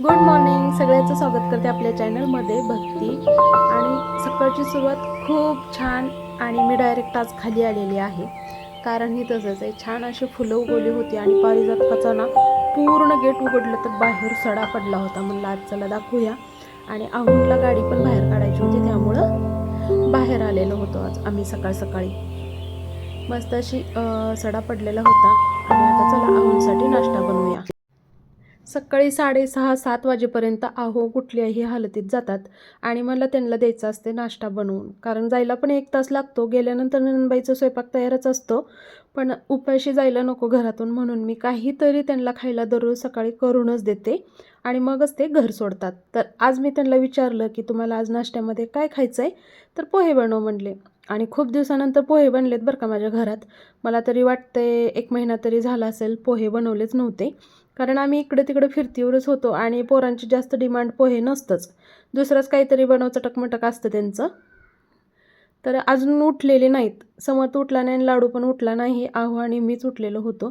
Good morning सगळ्याचं स्वागत करते आपल्या चॅनलमध्ये भक्ती. आणि सकाळची सुरुवात खूप छान आणि मी डायरेक्ट आज खाली आलेली आहे. कारण ही तसंच आहे छान अशी फुलं उगवली होती आणि पारिजातकाचा ना पूर्ण गेट उघडलं तर बाहेर सडा पडला होता. म्हणलं आज चला दाखवूया. आणि आहूनला गाडी पण बाहेर काढायची होती त्यामुळं बाहेर आलेलो होतो आज आम्ही सकाळ सकाळी. मस्त अशी सडा पडलेला होता. आणि आता चला आहूनसाठी नाश्ता सकाळी साडेसहा सात वाजेपर्यंत आहो कुठल्याही हालतीत जातात आणि मला त्यांना द्यायचं असते नाश्ता बनवून. कारण जायला पण एक तास लागतो गेल्यानंतर नंदबाईचा स्वयंपाक तयारच असतो. पण उपाशी जायला नको घरातून म्हणून मी काहीतरी त्यांना खायला दररोज सकाळी करूनच देते आणि मगच ते घर सोडतात. तर आज मी त्यांना विचारलं की तुम्हाला आज नाश्त्यामध्ये काय खायचं आहे तर पोहे बनव म्हणले. आणि खूप दिवसानंतर पोहे बनलेत बरं का माझ्या घरात. मला तरी वाटते एक महिना तरी झाला असेल पोहे बनवलेच नव्हते. कारण आम्ही इकडे तिकडे फिरतीवरच होतो आणि पोरांची जास्त डिमांड पोहे नसतंच. दुसरंच काहीतरी बनवचं टकमटक असतं त्यांचं. तर अजून उठलेले नाहीत. समर्थ उठला नाही आणि लाडू पण उठला नाही. आहो आणि मीच उठलेलो होतो.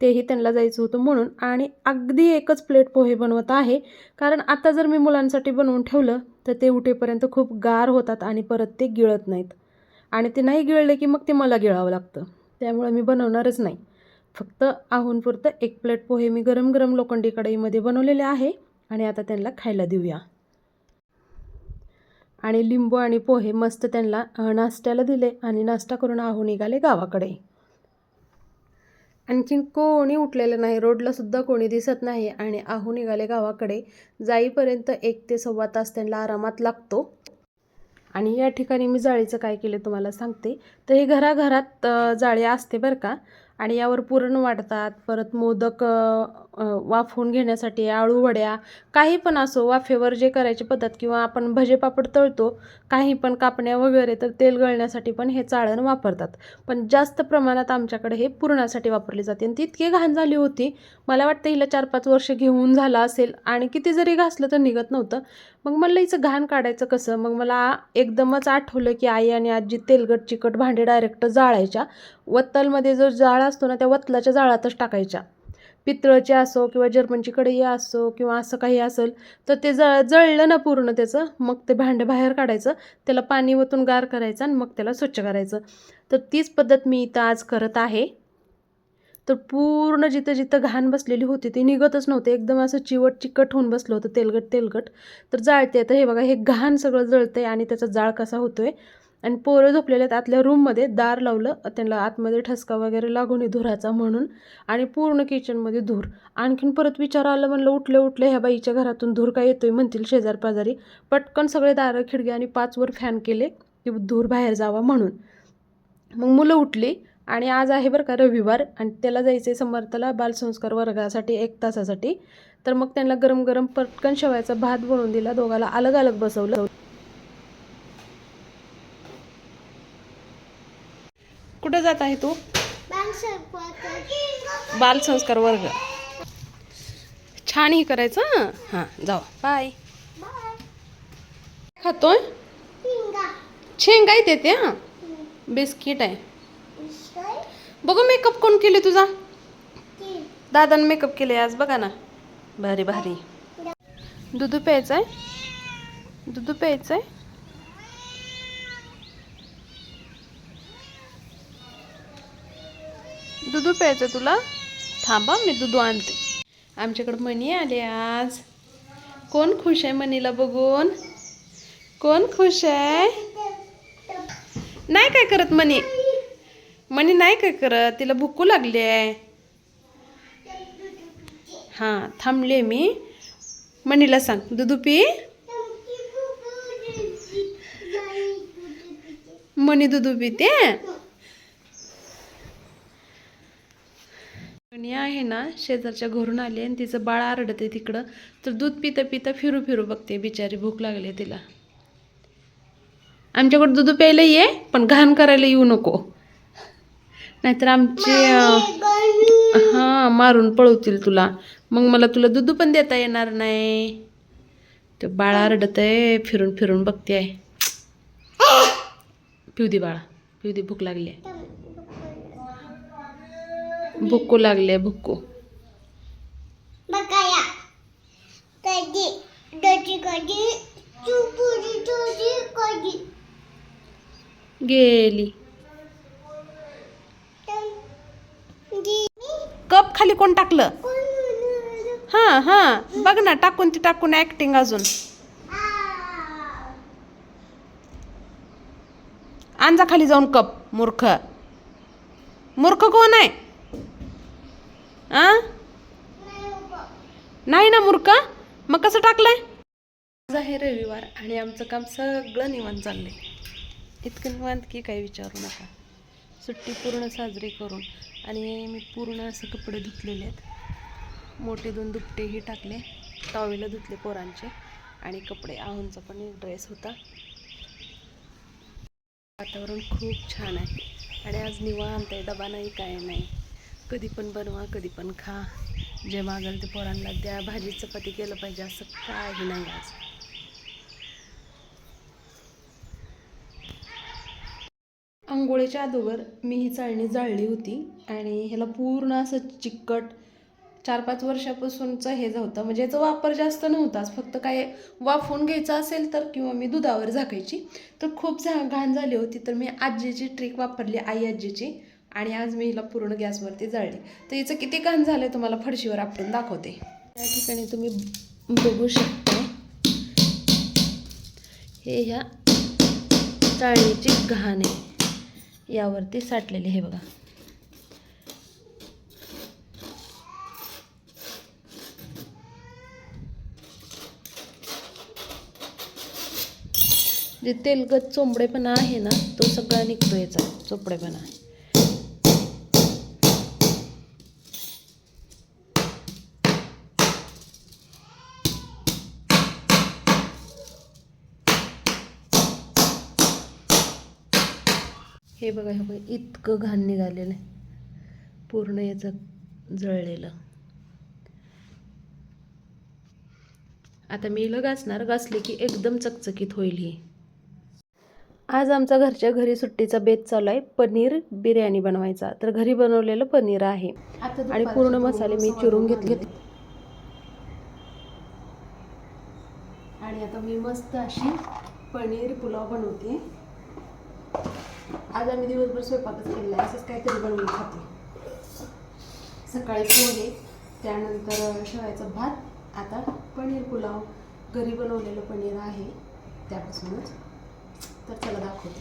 तेही त्यांना जायचं होतं म्हणून. आणि अगदी एकच प्लेट पोहे बनवत आहे. कारण आता जर मी मुलांसाठी बनवून ठेवलं तर ते उठेपर्यंत खूप गार होतात आणि परत ते गिळत नाहीत. आणि ते नाही गिळले की मग ते मला गिळावं लागतं. त्यामुळे मी बनवणारच नाही. फक्त आहूनपुरतं एक प्लेट पोहे मी गरम गरम लोखंडी कढईमध्ये बनवलेले आहे आणि आता त्यांना खायला देऊया. आणि लिंबू आणि पोहे मस्त त्यांना नाश्त्याला दिले आणि नाश्ता करून आहू निघाले गावाकडे. आणखीन कोणी उठलेलं नाही रोडलासुद्धा कोणी दिसत नाही आणि आहू निघाले गावाकडे. जाईपर्यंत एक ते सव्वा तास त्यांना आरामात लागतो. आणि या ठिकाणी मी जाळीचं काय केलं तुम्हाला सांगते. तर हे घराघरात जाळी असते बरं का. आणि यावर पुरण वाढतात परत मोदक वाफवून घेण्यासाठी आळू वड्या काही पण असो वाफेवर जे करायची पद्धत किंवा आपण भजे पापड तळतो काही पण कापण्या वगैरे तर तेल गळण्यासाठी पण हे चाळण वापरतात. पण जास्त प्रमाणात आमच्याकडे हे पुरणासाठी वापरली जाते. आणि ती इतकी घाण झाली होती मला वाटतं हिला चार पाच वर्ष घेऊन झालं असेल आणि किती जरी घासलं तर निघत नव्हतं. मग म्हणलं हिचं घाण काढायचं कसं? मग मला एकदमच आठवलं की आई आणि आजी तेलगट चिकट भांडे डायरेक्ट जाळायच्या. वत्तलमध्ये जो जाळ असतो ना त्या वत्तलाच्या जाळातच टाकायच्या. पितळची असो किंवा जर्मनची कढई असो किंवा असं काही असेल तर ते जळ जळलं ना पूर्ण त्याचं मग ते भांडं बाहेर काढायचं त्याला पाणी ओतून गार करायचं आणि मग त्याला स्वच्छ करायचं. तर तीच पद्धत मी इथं आज करत आहे. तर पूर्ण जिथं जिथं घाण बसलेली होती ती निघतच नव्हते. एकदम असं चिवट चिकट होऊन बसलं होतं तेलगट तेलगट तर जाळते. तर हे बघा हे घाण सगळं जळतं आहे आणि त्याचा जाळ कसा होतो आहे आणि पोरं झोपलेले आहेत. आतल्या रूममध्ये दार लावलं त्यांना आतमध्ये ठसका वगैरे लागू नये धुराचा म्हणून. आणि पूर्ण किचनमध्ये धूर. आणखीन परत विचार आलं म्हणलं उठले उठले ह्या बाईच्या घरातून धूर काय येतोय म्हणतील शेजार पाजारी. पटकन सगळे दारं खिडकी आणि पाचवर फॅन केले की धूर बाहेर जावा म्हणून. मग मुलं उठली आणि आज आहे बरं का रविवार आणि त्याला जायचं आहे समर्थला बालसंस्कार वर्गासाठी एक तासासाठी. तर मग त्यांना गरम गरम पटकन शेवायचा भात बनवून दिला. दोघाला अलग अलग बसवलं. कुठं जात आहे तू? बालसंस्कार वर्ग. छान ही करायचं हं? जाऊ. बाय खातोय? शेंगा. येते ते हां बिस्किट आहे. बघू मेकअप कोण केले तुझा? दादानं मेकअप केले आज बघा ना. भारी भारी. दूध प्यायचं आहे दूध प्यायचं आहे दूध प्यायचं तुला? थांबा मी दूध आणते. आमच्याकडं मणी आले आज. कोण खुश आहे मणीला बघून? कोण खुश आहे? नाही काय करत मणी? मणी नाही काय करत? तिला भुकू लागली आहे. हां थांबले मी. मणीला सांग दुधू पी? मणी दुधू पिते? मनी आहे ना शेजारच्या घरून आली आणि तिचं बाळ आरडते तिकडं. तर दूध पिता पिता फिरू फिरू बघते बिचारी भूक लागली तिला. आमच्याकडे दूध प्यायला ये पण घाण करायला येऊ नको. नाहीतर आमचे हां मारून पळवतील तुला. मग मला तुला दूध पण देता येणार नाही. ते बाळ आरडत आहे फिरून फिरून बघते. आहे पिऊ दे बाळा पिऊ दे भूक लागली आहे. भुक्कू लागले भुक्कू. गेली. कप खाली कोण टाकलं? हां हां. बघ ना टाकून ती टाकून ऍक्टिंग अजून. आणजा खाली जाऊन कप मूर्ख. मूर्ख कोण आहे? आ? नाही ना मुरका मग कसं टाकलंय? आज आहे रविवार आणि आमचं काम सगळं निवांत चाललंय. इतकं निवांत की काही विचारू नका. सुट्टी पूर्ण साजरी करून आणि मी पूर्ण असं कपडे धुतलेले आहेत. मोठे दोन दुपटेही टाकले टॉवेला धुतले पोरांचे आणि कपडे. आहूंचा पण एक ड्रेस होता. वातावरण खूप छान आहे आणि आज निवांत आहे डबा नाही काय नाही. कधी पण बनवा कधी पण खा. जे मागेल ते पोरांना द्या. भाजी चपाती केलं पाहिजे असं काही नाही आज. आंघोळीच्या अगोदर मी ही चाळणी जाळली होती आणि ह्याला पूर्ण असं चिकट चार पाच वर्षापासूनचं हे होतं म्हणजे याचा वापर जास्त नव्हताच फक्त काय वाफवून घ्यायचं असेल तर किंवा मी दुधावर झाकायची. तर खूप झा घाण झाली होती. तर मी आजीची ट्रिक वापरली आई आजीची. आणि आज मी हिला पूर्ण गॅसवरती जाळली. तर हिचं किती घाण झालं तुम्हाला फडशीवर आपटून दाखवते. त्या ठिकाणी तुम्ही बघू शकता. हे ह्या चाळणीची घाण आहे. यावरती साठलेली हे बघा. जे तेलगत चोंबडेपणा आहे ना तो सगळा निघतो याचा. चोपडेपणा. हे बघा हे बघा इतकं घाण निघालेलं आहे. पूर्ण याचं जळलेलं. आता मी हिला घासणार घासले की एकदम चकचकीत होईल ही. आज आमचा घरच्या घरी सुट्टीचा बेत चालू आहे पनीर बिर्याणी बनवायचा. तर घरी बनवलेलं पनीर आहे. आणि पूर्ण मसाले मी चिरून घेतले. आणि आता मी मस्त अशी पनीर पुलाव बनवते. आज आम्ही दिवसभर स्वयंपाकच केलेला आहे. असंच काहीतरी बनवून खाते. सकाळी पोहे त्यानंतर शेवायचा भात. आता पनीर पुलाव. घरी बनवलेलं पनीर आहे. त्यापासूनच. तर चला दाखवते.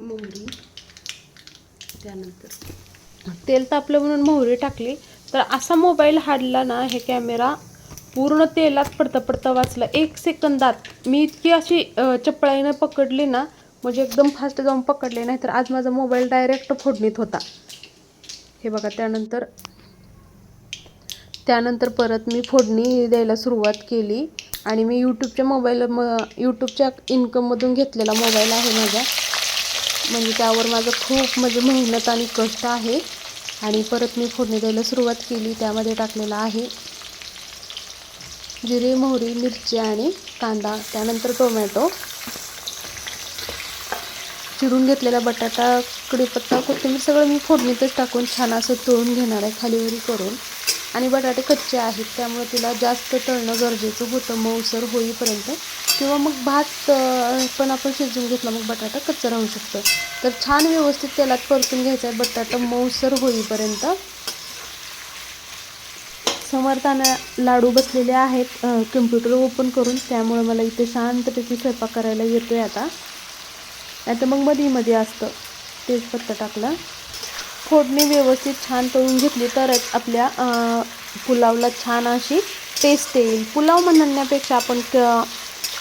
मोहरी. त्यानंतर. तेल तापलं म्हणून मोहरी टाकली. तर असा मोबाईल हाडला ना हे कॅमेरा पूर्ण तेलात पडता पडता वाचला. एक सेकंदात मी इतकी अशी चपळाईनं पकडली ना म्हणजे एकदम फास्ट जाऊन पकडले नाही तर आज माझा मोबाईल डायरेक्ट फोडणीत होता. हे बघा त्यानंतर त्यानंतर परत मी फोडणी द्यायला सुरुवात केली आणि मी यूट्यूबच्या मोबाईल म यूट्यूबच्या इन्कममधून घेतलेला मोबाईल आहे माझा. म्हणजे त्यावर माझं खूप म्हणजे मेहनत आणि कष्ट आहे. आणि परत मी फोडणी द्यायला सुरुवात केली. त्यामध्ये टाकलेला आहे जिरे मोहरी मिरची आणि कांदा. त्यानंतर टोमॅटो. चिरून घेतलेला बटाटा कढीपत्ता कोथिंबीर सगळं मी फोडणीतच टाकून छान असं तळून घेणार आहे खालीवरी करून. आणि बटाटे कच्चे आहेत त्यामुळे तिला जास्त तळणं गरजेचं होतं मऊसर होईपर्यंत. किंवा मग भात पण आपण शिजवून घेतला मग बटाटा कच्चा राहू शकतो. तर छान व्यवस्थित तेलात परतून घ्यायचा आहे बटाटा मऊसर होईपर्यंत. समर्थाना लाडू बसलेले आहेत कम्प्युटर ओपन करून त्यामुळे मला इथे शांतपैकी स्वयंपाक करायला येतो आहे आता. नाही तर मग मध्ये मध्ये असतं. तेजपत्ता टाकला. फोडणी व्यवस्थित छान तळून घेतली तरच आपल्या पुलावला छान अशी टेस्ट येईल. पुलाव म्हणण्यापेक्षा आपण क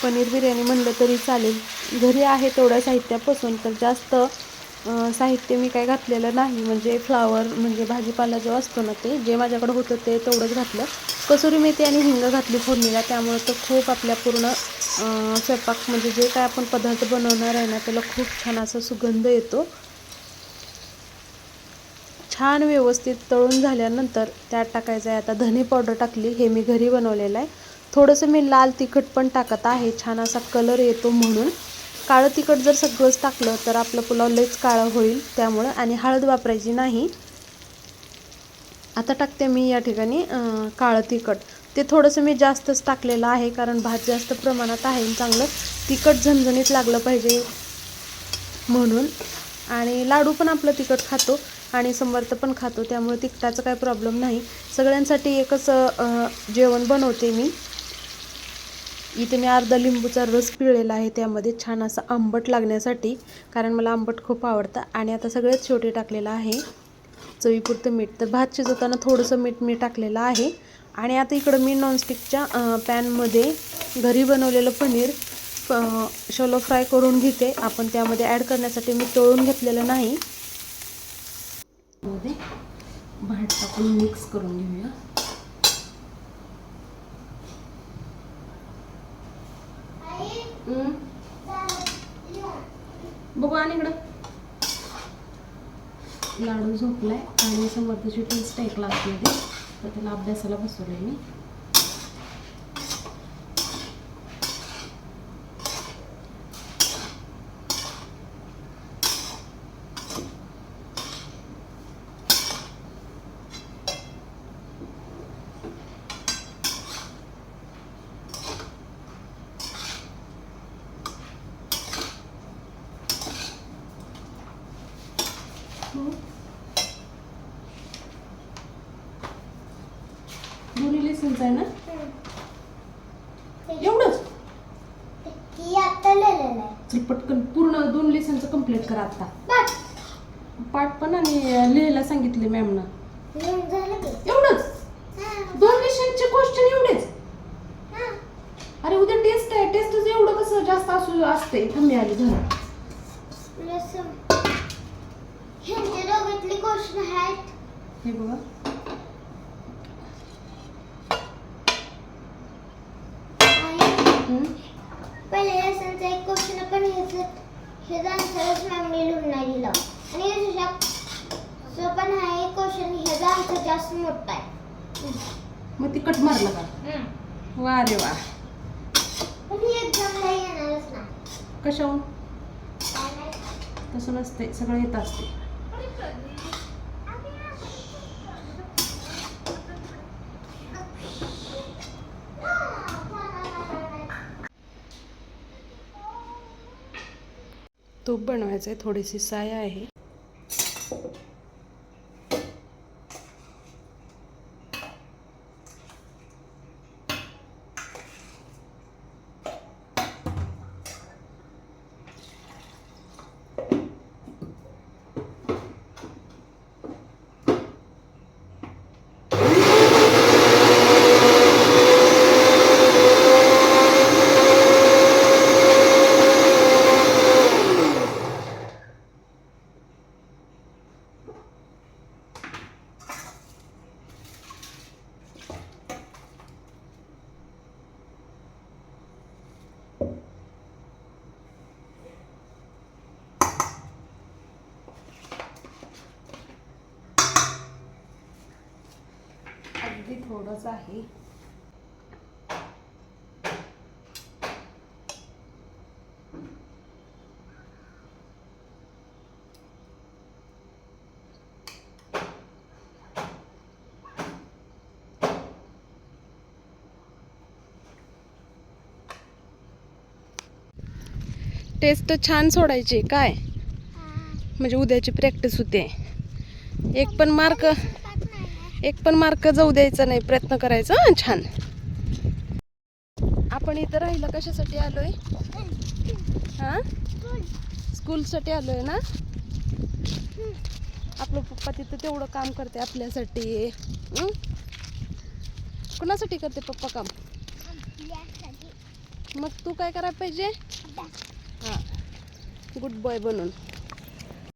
पनीर बिर्याणी म्हणलं तरी चालेल. घरी आहे तेवढ्या साहित्यापासून तर जास्त साहित्य मी काय घातलेलं नाही. म्हणजे फ्लावर म्हणजे भाजीपाला जो असतो ना ते जे माझ्याकडे होतं ते तेवढंच घातलं. कसुरी मेथी आणि हिंग घातली फोडणीला त्यामुळे तर खूप आपल्या पूर्ण स्वयंपाक म्हणजे जे काय आपण पदार्थ बनवणार आहे ना त्याला खूप छान असा सुगंध येतो. छान व्यवस्थित तळून झाल्यानंतर त्यात टाकायचं आहे. आता धने पावडर टाकली हे मी घरी बनवलेलं आहे. थोडंसं मी लाल तिखट पण टाकत आहे. छान असा कलर येतो म्हणून. काळं तिखट जर सगळंच टाकलं तर आपलं पुलाव लईच काळं होईल त्यामुळं. आणि हळद वापरायची नाही. आता टाकते मी या ठिकाणी काळं तिखट. ते थोडंसं मी जास्तच टाकलेलं आहे कारण भात जास्त प्रमाणात आहे आणि चांगलं तिखट झणझणीत लागलं पाहिजे म्हणून. आणि लाडू पण आपलं तिखट खातो. आणि समर्थ पण खातो त्यामुळे तिखटाचा काही प्रॉब्लेम नाही. सगळ्यांसाठी एकच जेवण बनवते मी. इथे मी अर्धा लिंबूचा रस पिळलेला आहे त्यामध्ये छान असं आंबट लागण्यासाठी कारण मला आंबट खूप आवडतं. आणि आता सगळ्यात शेवटी टाकलेलं आहे. चवीपुरतं मीठ. तर भात शिजवताना थोडंसं मीठ मी टाकलेलं आहे. आणि आता इकडं मी नॉनस्टिकच्या पॅनमध्ये घरी बनवलेलं पनीर शोलो फ्राय करून घेते. आपण त्यामध्ये ॲड करण्यासाठी मी तळून घेतलेलं नाही. मध्ये भात टाकून मिक्स करून घेऊया. हम्म. बघू आणि इकडं. लाडू झोपलाय आणि समर्थची टेस्ट आहे. क्लासमध्ये तर त्याला अभ्यासाला बसवलंय मी दोन्ही लेसन्स आहे ना एवढंच ही आता लिहिलेलं आहे चल पटकन पूर्ण दोन लेसनचं कंप्लीट करा आता बघ पाठ पण आणि लिहायला सांगितले मॅमनं. एवढंच? दोन लेसनचे क्वेश्चन एवढेच. हा. अरे उद्या टेस्ट आहे टेस्टच एवढं कसं जास्त असू असते थांबी आली आहेत. हे बघा. पहिले लेसनचा एक क्वेश्चन आपण हेच हे आन्सरच मॅमने लिहून नाही दिलं आणि दुसरा पण हा एक क्वेश्चन ह्याचा आन्सर जास्त मोठा आहे मग ती कट मारलं का? वा रे वा. कशाहून तसं नसते सगळं येत असते तूप बनवायचं आहे थोडीशी साय आहे. आहे टेस्ट छान सोडायची काय? म्हणजे उद्याची प्रॅक्टिस होते. एक पण मार्क एक पण मार्क जाऊ द्यायचा नाही प्रयत्न करायचा छान. आपण इथं राहिलं कशासाठी आलोय? हा? स्कूलसाठी आलोय ना? आपलं पप्पा तिथं तेवढं काम करते आपल्यासाठी? कुणासाठी करते पप्पा काम? मग तू काय करायला पाहिजे? हां. गुड बॉय बनून.